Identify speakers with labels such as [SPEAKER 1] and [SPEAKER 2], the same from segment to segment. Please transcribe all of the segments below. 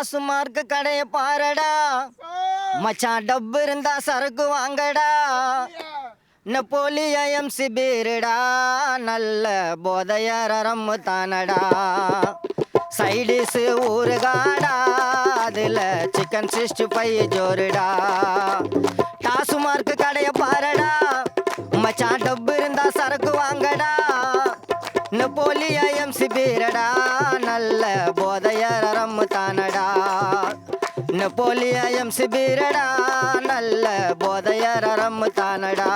[SPEAKER 1] டாஸ்மார்க் கடைய பாரடா. மச்சான் டப்பு இருந்தா சரக்கு வாங்கடா. நெப்போலிய சிபீருடா நல்ல போதையர் ரம்மு தானடா. சைடிஸு ஊறுகாடா. அதில் சிக்கன் சிக்ஸ்டி ஃபைவ் ஜோருடா. டாஸ்மார்க் கடைய பாரடா. மச்சான் டப்பு இருந்தா சரக்கு வாங்கடா. நெப்போலிய சிபீரடா நல்ல போதையரம் தானடா. நெப்போலிய சிபீரடா நல்ல போதையரம் தானடா.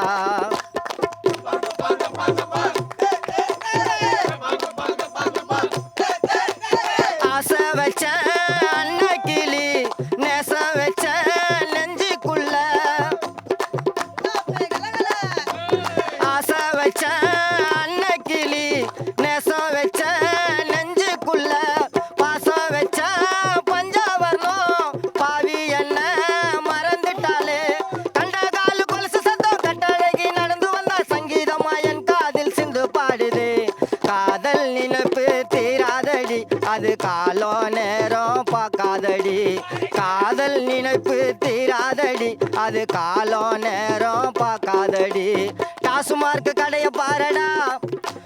[SPEAKER 1] காதல் நினைப்பு தீராதடி. அது காலோ நேரம் பார்க்காதடி. காதல் நினைப்பு தீராதடி. அது காலோ நேரம் பார்க்காதடி. டாஸ்மார்க் கடைய பாருடா.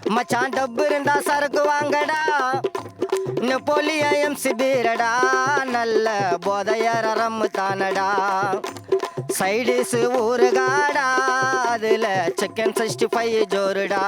[SPEAKER 1] மச்சான் டப்பு இருந்தா சரக்கு வாங்கடா. நெப்போலியம் சிபீரடா நல்ல போதையர் ரம்மு தானடா. சைடிஸ் ஊறுகாடா. அதில் சிக்கன் சிக்ஸ்டி ஃபைவ் ஜோருடா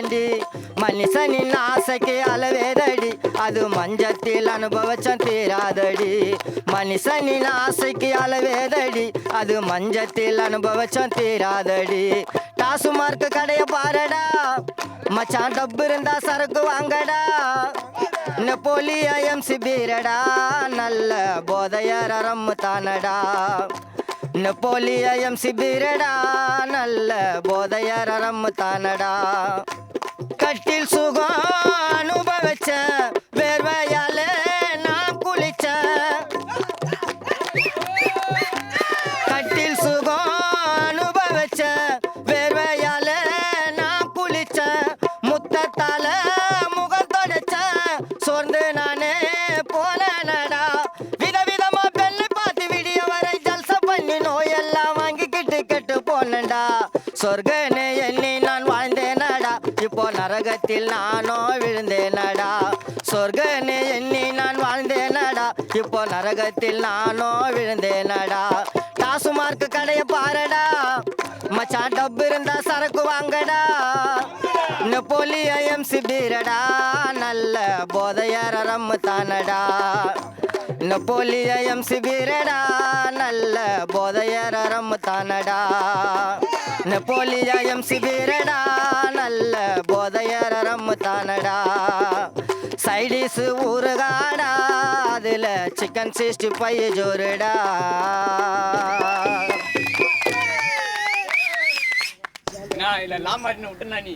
[SPEAKER 1] உள்ள வாயண்டி மனுஷனின் ஆசைக்கு அளவேதடி. அது மஞ்சத்தில் அனுபவச்சம் தீராதடி. மனுஷனின் ஆசைக்கு அளவேதடி. அது மஞ்சத்தில் அனுபவச்சம் தீராதடி. டாஸ்மார்க் கடைய பாருடா. மச்சான் டப்பு இருந்தா சரக்கு வாங்கடா. நெப்போலிய எம்சி பீரடா. நல்ல போதையர் ரம்மு தானடா. நெப்போலிய எம்சி பீரடா. நல்ல போதையர் ரம்மு தானடா. கட்டில் சுகம் அனுபவிச்ச வேர்வையால நான் குளிச்ச. கட்டில் சுகம் அனுபவிச்ச வேர்வையால நான் குளிச்ச. முத்தத்தால முகம் தொடச்ச சோர்ந்து நானே போனடா விதவிதமா பெண்ணு பார்த்து விடிய வரை ஜல்ச பண்ணி நோயெல்லாம் வாங்கிக்கிட்டு கெட்டு போனண்டா சொர்க்கனே எண்ணி இப்போ நரகத்தில் நானோ விழுந்தேனடா. சொர்க்கனே எண்ணி நான் வாழ்ந்தேனடா. இப்போ நரகத்தில் நானோ விழுந்தேனடா. டாஸ்மார்க் கடைய பாரடா. மச்சான் டப்பு இருந்தா சரக்கு வாங்கடா. நெப்போலிய எம்சி பீரடா நல்ல போதையர் ரம்மு தானடா. நெப்போலிய சிபிரடா நல்ல போதையர் ரம்மு தானடா. நெப்போலிய சிபிரடா நல்ல போதையர் ரம்மு தானடா. சைடிஸ் ஊறுகாடா அதில் சிக்கன் சிக்ஸ்டி ஃபைவ் ஜோருடா
[SPEAKER 2] நான் இல்ல லாமாட்டின விட்டுனா நீ.